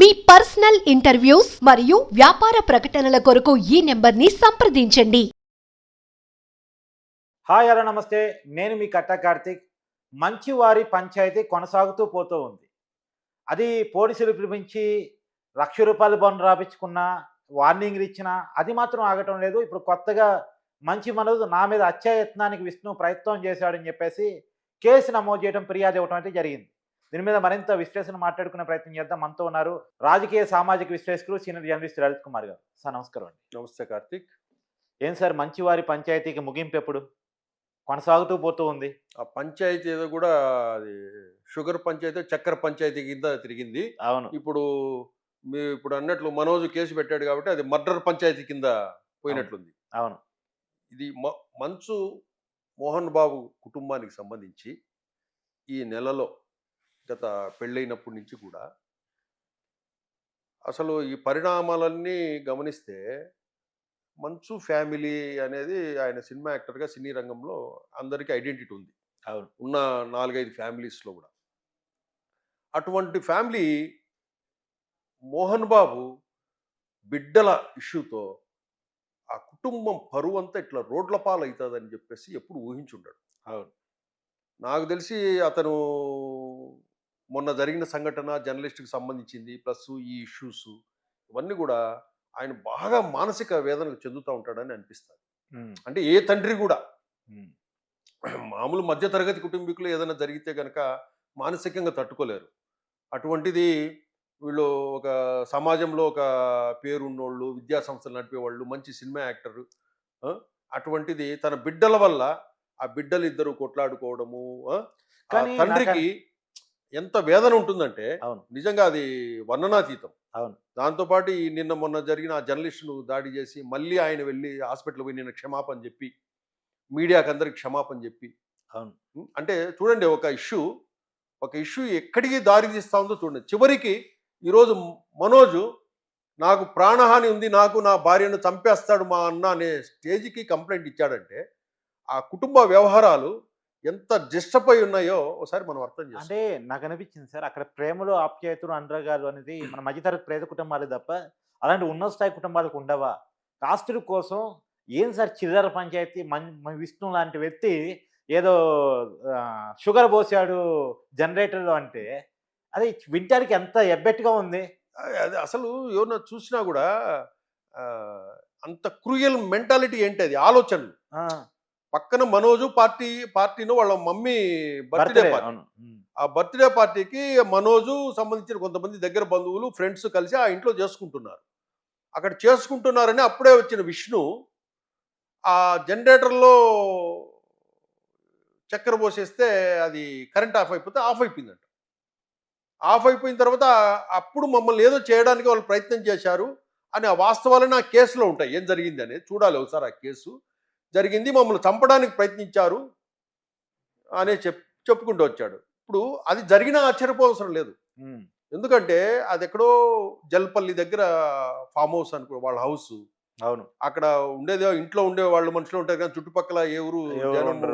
మీ personal interviews మరియు వ్యాపార ప్రకటనల కొరకు ఈ నెంబర్ని సంప్రదించండి హాయ్ హలో నమస్తే నేను మీ కట్ట కార్తిక్ మంచివారి పంచాయతీ కొనసాగుతూ పోతూ ఉంది అది పోలీసులు పిలిపించి లక్ష రూపాయలు బండ్ రాపించుకున్న వార్నింగ్ ఇచ్చిన అది మాత్రం ఆగటం లేదు ఇప్పుడు కొత్తగా మంచి మనసు నా మీద హత్యాయత్నానికి విష్ణు ప్రయత్నం చేశాడని చెప్పేసి కేసు నమోదు చేయడం ఫిర్యాదు ఇవ్వటం అయితే జరిగింది దీని మీద మరింత విశ్లేషణ మాట్లాడుకునే ప్రయత్నం చేద్దాం మనతో ఉన్నారు రాజకీయ సామాజిక విశ్లేషకులు సీనియర్ జర్నలిస్ట్ లలిత్ కుమార్ గారు సార్ నమస్కారం అండి నమస్తే కార్తిక్ ఏం సార్ మంచివారి పంచాయతీకి ముగింపు ఎప్పుడు కొనసాగుతూ పోతూ ఉంది ఆ పంచాయతీ ఏదో కూడా అది షుగర్ పంచాయతీ చక్కెర పంచాయతీ కింద తిరిగింది అవును ఇప్పుడు మీ ఇప్పుడు అన్నట్లు మనోజ్ కేసు పెట్టాడు కాబట్టి అది మర్డర్ పంచాయతీ కింద పోయినట్లుంది అవును ఇది మంచు మోహన్ బాబు కుటుంబానికి సంబంధించి ఈ నెలలో గత పెళ్ళైనప్పటి నుంచి కూడా అసలు ఈ పరిణామాలన్నీ గమనిస్తే మంచు ఫ్యామిలీ అనేది ఆయన సినిమా యాక్టర్గా సినీ రంగంలో అందరికీ ఐడెంటిటీ ఉంది ఉన్న నాలుగైదు ఫ్యామిలీస్లో కూడా అటువంటి ఫ్యామిలీ మోహన్ బాబు బిడ్డల ఇష్యూతో ఆ కుటుంబం పరువు అంతా ఇట్లా రోడ్ల పాలు అవుతుందని చెప్పేసి ఎప్పుడు ఊహించుంటాడు అవును నాకు తెలిసి అతను మొన్న జరిగిన సంఘటన జర్నలిస్ట్కి సంబంధించింది ప్లస్ ఈ ఇష్యూస్ ఇవన్నీ కూడా ఆయన బాగా మానసిక వేదనకు చెందుతూ ఉంటాడని అనిపిస్తుంది అంటే ఏ తండ్రి కూడా మామూలు మధ్యతరగతి కుటుంబీకులు ఏదైనా జరిగితే కనుక మానసికంగా తట్టుకోలేరు అటువంటిది వీళ్ళు ఒక సమాజంలో ఒక పేరు ఉన్నోళ్ళు విద్యా సంస్థలు నడిపేవాళ్ళు మంచి సినిమా యాక్టర్ అటువంటిది తన బిడ్డల వల్ల ఆ బిడ్డలు ఇద్దరు కొట్లాడుకోవడము తండ్రికి ఎంత వేదన ఉంటుందంటే అవును నిజంగా అది వర్ణనాతీతం అవును దాంతోపాటు నిన్న మొన్న జరిగిన ఆ జర్నలిస్టును దాడి చేసి మళ్ళీ ఆయన వెళ్ళి హాస్పిటల్ పోయి నిన్న క్షమాపణ చెప్పి మీడియాకి అందరికి క్షమాపణ చెప్పి అవును అంటే చూడండి ఒక ఇష్యూ ఒక ఇష్యూ ఎక్కడికి దారి తీస్తా ఉందో చూడండి చివరికి ఈరోజు మనోజు నాకు ప్రాణహాని ఉంది నాకు నా భార్యను చంపేస్తాడు మా అన్న అనే స్టేజ్కి కంప్లైంట్ ఇచ్చాడంటే ఆ కుటుంబ వ్యవహారాలు ఎంత డిస్టర్బ్ అయి ఉన్నాయో ఒకసారి మనం అర్థం చేస్తాం అంటే నాకు అనిపించింది సార్ అక్కడ ప్రేమలు ఆప్యాయతలు అనురాగాలు అనేది మన మధ్యతరగతి పేద కుటుంబాలే తప్ప అలాంటి ఉన్న స్థాయి కుటుంబాలకు ఉండవా కాస్తుల కోసం ఏం సార్ చిల్లర పంచాయతీ మన విష్ణు లాంటి వ్యక్తి ఏదో షుగర్ పోసాడు జనరేటర్ అంటే అది వింటానికి ఎంత ఎబ్బెట్టుగా ఉంది అది అసలు ఏమన్నా చూసినా కూడా అంత క్రూయల్ మెంటాలిటీ ఏంటి అది ఆలోచనలు పక్కన మనోజు పార్టీ పార్టీను వాళ్ళ మమ్మీ బర్త్డే పార్టీ ఆ బర్త్డే పార్టీకి మనోజు సంబంధించిన కొంతమంది దగ్గర బంధువులు ఫ్రెండ్స్ కలిసి ఆ ఇంట్లో చేసుకుంటున్నారు అక్కడ చేసుకుంటున్నారని అప్పుడే వచ్చిన విష్ణు ఆ జనరేటర్లో చక్కెర పోసేస్తే అది కరెంట్ ఆఫ్ అయిపోతే ఆఫ్ అయిపోయిందంట ఆఫ్ అయిపోయిన తర్వాత అప్పుడు మమ్మల్ని ఏదో చేయడానికి వాళ్ళు ప్రయత్నం చేశారు అని ఆ వాస్తవాలు నా కేసులో ఉంటాయి ఏం జరిగింది అనేది చూడాలి ఒకసారి ఆ కేసు జరిగింది మమ్మల్ని చంపడానికి ప్రయత్నించారు అనే చెప్ చెప్పుకుంటూ వచ్చాడు ఇప్పుడు అది జరిగినా ఆశ్చర్యపోవసరం లేదు ఎందుకంటే అది ఎక్కడో జల్పల్లి దగ్గర ఫామ్ హౌస్ అనుకో వాళ్ళ హౌస్ అవును అక్కడ ఉండేది ఇంట్లో ఉండే వాళ్ళు మనుషులు ఉంటారు కానీ చుట్టుపక్కల ఎవరు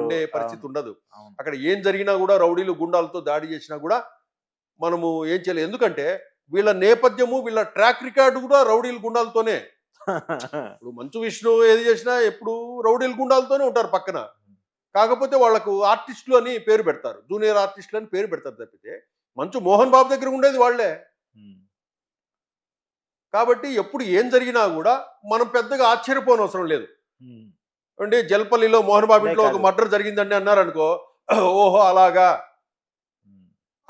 ఉండే పరిస్థితి ఉండదు అక్కడ ఏం జరిగినా కూడా రౌడీలు గుండాలతో దాడి చేసినా కూడా మనము ఏం చేయలేదు ఎందుకంటే వీళ్ళ నేపథ్యము వీళ్ళ ట్రాక్ రికార్డు కూడా రౌడీలు గుండాలతోనే ఇప్పుడు మంచు విష్ణు ఏది చేసినా ఎప్పుడు రౌడీల గుండాలతోనే ఉంటారు పక్కన కాకపోతే వాళ్లకు ఆర్టిస్టులు అని పేరు పెడతారు జూనియర్ ఆర్టిస్టులు అని పేరు పెడతారు తప్పితే మంచు మోహన్ బాబు దగ్గర ఉండేది వాళ్లే కాబట్టి ఎప్పుడు ఏం జరిగినా కూడా మనం పెద్దగా ఆశ్చర్యపోని అవసరం లేదు అంటే జల్పల్లిలో మోహన్ బాబు ఇంట్లో ఒక మర్డర్ జరిగిందండి అన్నారు అనుకో ఓహో అలాగా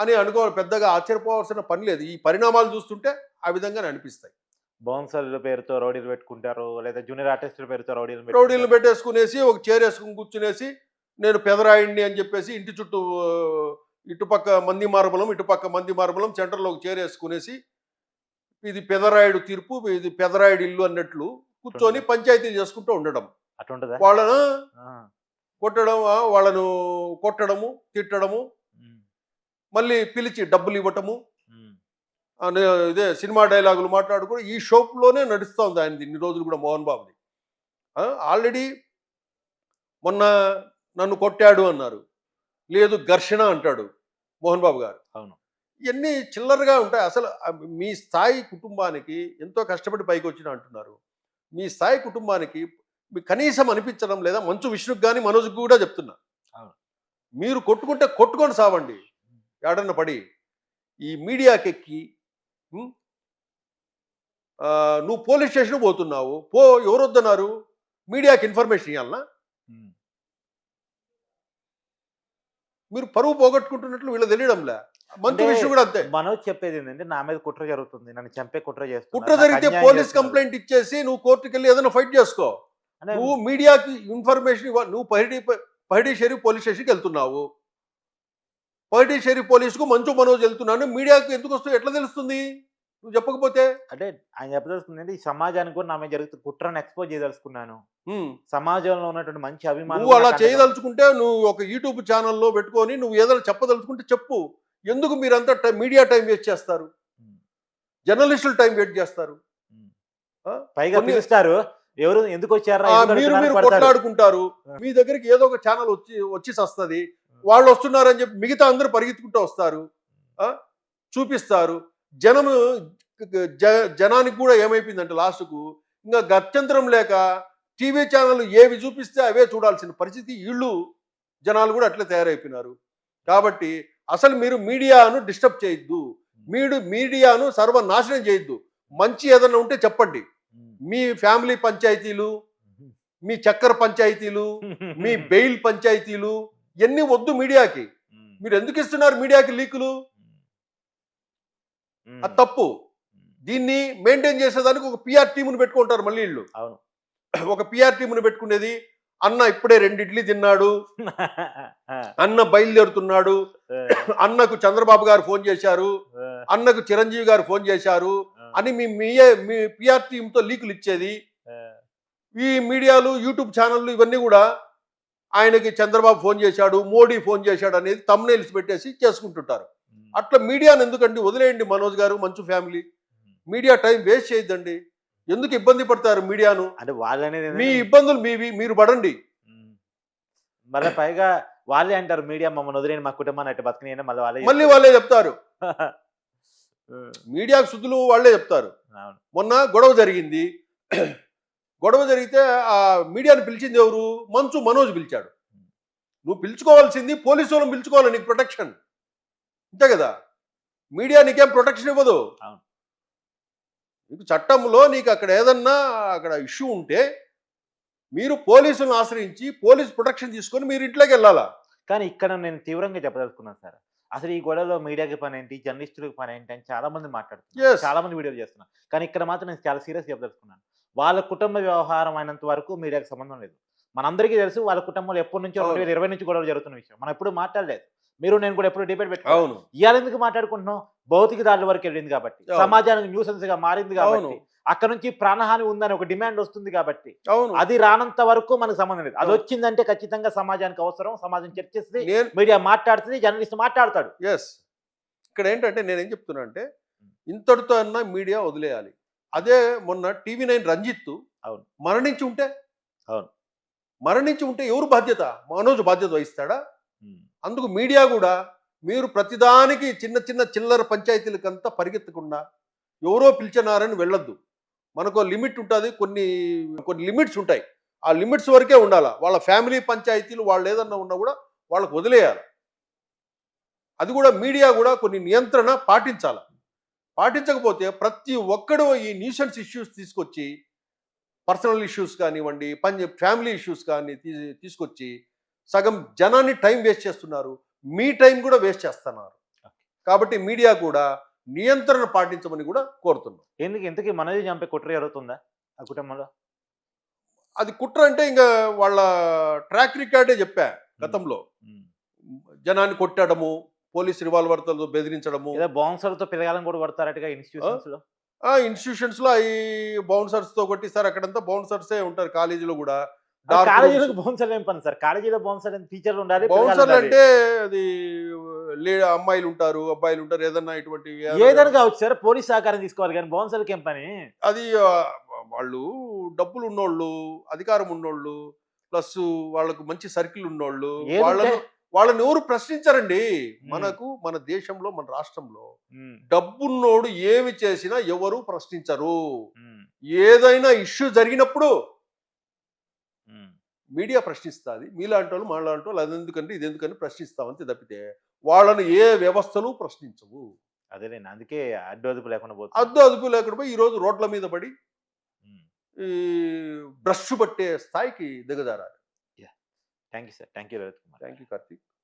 అని అనుకో పెద్దగా ఆశ్చర్యపోవాల్సిన పని లేదు ఈ పరిణామాలు చూస్తుంటే ఆ విధంగా అనిపిస్తాయి బౌన్సర్ల పేరుతో రౌడీలు పెట్టుకుంటారు లేదా జూనియర్ ఆర్టిస్టుల పేరుతో రౌడీలు రౌడీలు పెట్టేసుకునేసి ఒక వేసుకుని కూర్చునేసి నేను పెదరాయండి అని చెప్పేసి ఇంటి చుట్టూ ఇటుపక్క మంది మార్బలం ఇటుపక్క మంది మార్బలం సెంటర్లో ఒక వేసుకునేసి ఇది పెదరాయుడు తీర్పు ఇది పెదరాయుడు ఇల్లు అన్నట్లు కూర్చొని పంచాయతీ చేసుకుంటూ ఉండడం వాళ్ళను కొట్టడం వాళ్ళను కొట్టడము తిట్టడము మళ్ళీ పిలిచి డబ్బులు ఇవ్వటము ఇదే సినిమా డైలాగులు మాట్లాడుకుని ఈ షోప్లోనే నడుస్తుంది ఆయనది ఇన్ని రోజులు కూడా మోహన్ బాబుది ఆల్రెడీ మొన్న నన్ను కొట్టాడు అన్నారు లేదు ఘర్షణ అంటాడు మోహన్ బాబు గారు అవును ఇవన్నీ చిల్లరగా ఉంటాయి అసలు మీ స్థాయి కుటుంబానికి ఎంతో కష్టపడి పైకి వచ్చిన అంటున్నారు మీ స్థాయి కుటుంబానికి కనీసం అనిపించడం లేదా మంచు విష్ణుకు కానీ మనోజ్కి కూడా చెప్తున్నా మీరు కొట్టుకుంటే కొట్టుకొని సావండి ఏడన్న పడి ఈ మీడియాకెక్కి నువ్వు పోలీస్ స్టేషన్ పోతున్నావు పో ఎవరు వద్దన్నారు మీడియాకి ఇన్ఫర్మేషన్ ఇవ్వాలనా మీరు పరువు పోగొట్టుకుంటున్నట్లు వీళ్ళు తెలియడంలే మంత్రి విషయం కూడా అంతే మనోజ్ చెప్పేది ఏంటంటే నా మీద కుట్ర జరుగుతుంది నన్ను చంపే కుట్ర చేస్తా కుట్ర జరిగితే పోలీస్ కంప్లైంట్ ఇచ్చేసి నువ్వు కోర్టుకి వెళ్ళి ఏదైనా ఫైట్ చేసుకో నువ్వు మీడియాకి ఇన్ఫర్మేషన్ నువ్వు పహిడీ పహిడీ షరీఫ్ పోలీస్ స్టేషన్కి వెళ్తున్నావు పొలిటీషియరీ పోలీసుకు మంచు మనోజ్ వెళ్తున్నాను మీడియాకు ఎందుకు వస్తుంది ఎట్లా తెలుస్తుంది నువ్వు చెప్పకపోతే అంటే ఆయన చెప్పదలుస్తుంది అంటే ఈ సమాజానికి కూడా నా మీద జరుగుతుంది కుట్రను ఎక్స్పోజ్ చేయదలుచుకున్నాను సమాజంలో ఉన్నటువంటి మంచి అభిమానం నువ్వు అలా చేయదలుచుకుంటే నువ్వు ఒక యూట్యూబ్ ఛానల్లో పెట్టుకొని నువ్వు ఏదైనా చెప్పదలుచుకుంటే చెప్పు ఎందుకు మీరంతా మీడియా టైం వేస్ట్ చేస్తారు జర్నలిస్టులు టైం వేస్ట్ చేస్తారు పైగా పిలుస్తారు ఎవరు ఎందుకు వచ్చారు మీరు మీరు కొట్లాడుకుంటారు మీ దగ్గరికి ఏదో ఒక ఛానల్ వచ్చి వచ్చి వస్తుంది వాళ్ళు వస్తున్నారని చెప్పి మిగతా అందరూ పరిగెత్తుకుంటూ వస్తారు చూపిస్తారు జనము జ జనానికి కూడా ఏమైపోయిందంటే లాస్ట్కు ఇంకా గత్యంతరం లేక టీవీ ఛానళ్ళు ఏవి చూపిస్తే అవే చూడాల్సిన పరిస్థితి వీళ్ళు జనాలు కూడా అట్లే తయారైపోయినారు కాబట్టి అసలు మీరు మీడియాను డిస్టర్బ్ చేయొద్దు మీడు మీడియాను సర్వనాశనం చేయొద్దు మంచి ఏదైనా ఉంటే చెప్పండి మీ ఫ్యామిలీ పంచాయతీలు మీ చక్కెర పంచాయతీలు మీ బెయిల్ పంచాయతీలు ఎన్ని వద్దు మీడియాకి మీరు ఎందుకు ఇస్తున్నారు మీడియాకి లీకులు అది తప్పు దీన్ని మెయింటైన్ చేసేదానికి ఒక పిఆర్ ను పెట్టుకుంటారు మళ్ళీ వీళ్ళు అవును ఒక పిఆర్ టీమును పెట్టుకునేది అన్న ఇప్పుడే రెండు ఇడ్లీ తిన్నాడు అన్న బయలుదేరుతున్నాడు అన్నకు చంద్రబాబు గారు ఫోన్ చేశారు అన్నకు చిరంజీవి గారు ఫోన్ చేశారు అని మీ మీ పిఆర్ టీమ్ తో లీకులు ఇచ్చేది ఈ మీడియాలు యూట్యూబ్ ఛానళ్ళు ఇవన్నీ కూడా ఆయనకి చంద్రబాబు ఫోన్ చేశాడు మోడీ ఫోన్ చేశాడు అనేది తమ్నైల్స్ పెట్టేసి చేసుకుంటుంటారు అట్లా మీడియాను ఎందుకండి వదిలేయండి మనోజ్ గారు మంచు ఫ్యామిలీ మీడియా టైం వేస్ట్ చేయొద్దండి ఎందుకు ఇబ్బంది పడతారు మీడియాను అంటే వాళ్ళనేది మీ ఇబ్బందులు మీవి మీరు పడండి మళ్ళీ పైగా వాళ్ళే అంటారు మీడియా మమ్మల్ని వదిలేని మా కుటుంబాన్ని అట్టు బతుకునే మళ్ళీ వాళ్ళే మళ్ళీ వాళ్ళే చెప్తారు మీడియాకు శుద్ధులు వాళ్ళే చెప్తారు మొన్న గొడవ జరిగింది గొడవ జరిగితే ఆ మీడియాని పిలిచింది ఎవరు మంచు మనోజ్ పిలిచాడు నువ్వు పిలుచుకోవాల్సింది పోలీసు వాళ్ళని పిలుచుకోవాలి నీకు ప్రొటెక్షన్ అంతే కదా మీడియా నీకేం ప్రొటెక్షన్ ఇవ్వదు నీకు చట్టంలో నీకు అక్కడ ఏదన్నా అక్కడ ఇష్యూ ఉంటే మీరు పోలీసులను ఆశ్రయించి పోలీస్ ప్రొటెక్షన్ తీసుకొని మీరు ఇంట్లోకి వెళ్ళాలా కానీ ఇక్కడ నేను తీవ్రంగా చెప్పదలుచుకున్నాను సార్ అసలు ఈ గొడవలో మీడియాకి పని ఏంటి జర్నలిస్టులకు పని ఏంటి అని చాలా మంది మాట్లాడుతున్నారు చాలా మంది వీడియోలు చేస్తున్నారు కానీ ఇక్కడ మాత్రం నేను చాలా సీరియస్ చెప్పదలుచుకున్నాను వాళ్ళ కుటుంబ వ్యవహారం అయినంత వరకు మీడియాకి సంబంధం లేదు మనందరికీ తెలుసు వాళ్ళ కుటుంబంలో ఎప్పటి నుంచో రెండు వేల ఇరవై నుంచి గొడవలు జరుగుతున్న విషయం మనం ఎప్పుడు మాట్లాడలేదు మీరు నేను కూడా ఎప్పుడు డిబేట్ పెట్టుకోను ఇవాళ ఎందుకు మాట్లాడుకుంటున్నాం భౌతిక దాడుల వరకు వెళ్ళింది కాబట్టి సమాజానికి న్యూసెన్స్ గా మారింది కాబట్టి అక్కడ నుంచి ప్రాణహాని ఉందని ఒక డిమాండ్ వస్తుంది కాబట్టి అది రానంత వరకు మనకు సంబంధం లేదు అది వచ్చిందంటే ఖచ్చితంగా సమాజానికి అవసరం సమాజం చర్చిస్తుంది మీడియా మాట్లాడుతుంది జర్నలిస్ట్ మాట్లాడతాడు ఎస్ ఇక్కడ ఏంటంటే నేనేం చెప్తున్నా అంటే ఇంతటితో అన్నా మీడియా వదిలేయాలి అదే మొన్న టీవీ నైన్ రంజిత్ అవును మరణించి ఉంటే అవును మరణించి ఉంటే ఎవరు బాధ్యత మనోజ్ బాధ్యత వహిస్తాడా అందుకు మీడియా కూడా మీరు ప్రతిదానికి చిన్న చిన్న చిల్లర పంచాయతీలకంతా పరిగెత్తకుండా ఎవరో పిలిచినారని వెళ్ళొద్దు మనకు లిమిట్ ఉంటుంది కొన్ని కొన్ని లిమిట్స్ ఉంటాయి ఆ లిమిట్స్ వరకే ఉండాలి వాళ్ళ ఫ్యామిలీ పంచాయతీలు వాళ్ళు ఏదన్నా ఉన్నా కూడా వాళ్ళకు వదిలేయాలి అది కూడా మీడియా కూడా కొన్ని నియంత్రణ పాటించాలి పాటించకపోతే ప్రతి ఒక్కడూ ఈ న్యూసెన్స్ ఇష్యూస్ తీసుకొచ్చి పర్సనల్ ఇష్యూస్ కానివ్వండి పని ఫ్యామిలీ ఇష్యూస్ కానీ తీసుకొచ్చి సగం జనాన్ని టైం వేస్ట్ చేస్తున్నారు మీ టైం కూడా వేస్ట్ చేస్తున్నారు కాబట్టి మీడియా కూడా నియంత్రణ పాటించమని కూడా కోరుతున్నాం ఎందుకు ఇంతకీ మనది చంపే కుట్ర జరుగుతుందా ఆ కుటుంబంలో అది కుట్ర అంటే ఇంకా వాళ్ళ ట్రాక్ రికార్డే చెప్పా గతంలో జనాన్ని కొట్టడము పోలీస్ రివాల్వర్తో బెదిరించడము బౌన్సర్తో పిల్లగాలను కూడా పడతారటగా ఇన్స్టిట్యూషన్స్ లో ఇన్స్టిట్యూషన్స్ లో ఈ బౌన్సర్స్ తో కొట్టి సార్ అక్కడంతా బౌన్సర్సే ఉంటారు కాలేజీలో కూడా బౌన్సర్ అంటే అది అమ్మాయిలు ఉంటారు అబ్బాయిలు ఉంటారు ఏదన్నా ఇటువంటి ఏదైనా కావచ్చు సార్ పోలీస్ సహకారం తీసుకోవాలి కానీ బౌన్సర్కి ఏం పని అది వాళ్ళు డబ్బులు ఉన్నోళ్ళు అధికారం ఉన్నోళ్ళు ప్లస్ వాళ్ళకు మంచి సర్కిల్ ఉన్నోళ్ళు వాళ్ళు వాళ్ళని ఎవరు ప్రశ్నించరండి మనకు మన దేశంలో మన రాష్ట్రంలో డబ్బున్నోడు ఏమి చేసినా ఎవరు ప్రశ్నించరు ఏదైనా ఇష్యూ జరిగినప్పుడు మీడియా ప్రశ్నిస్తుంది మీలాంటి వాళ్ళు మాలాంటి వాళ్ళు ఇది ఎందుకని ప్రశ్నిస్తామని తప్పితే వాళ్ళను ఏ వ్యవస్థలు ప్రశ్నించవు అదే అందుకే అడ్డు అదుపు లేకుండా పోతుంది అడ్డు అదుపు లేకుండా పోయి ఈరోజు రోడ్ల మీద పడి ఈ బ్రష్ పట్టే స్థాయికి దిగజారాలి thank you sir thank you Ravith Kumar thank you Karthik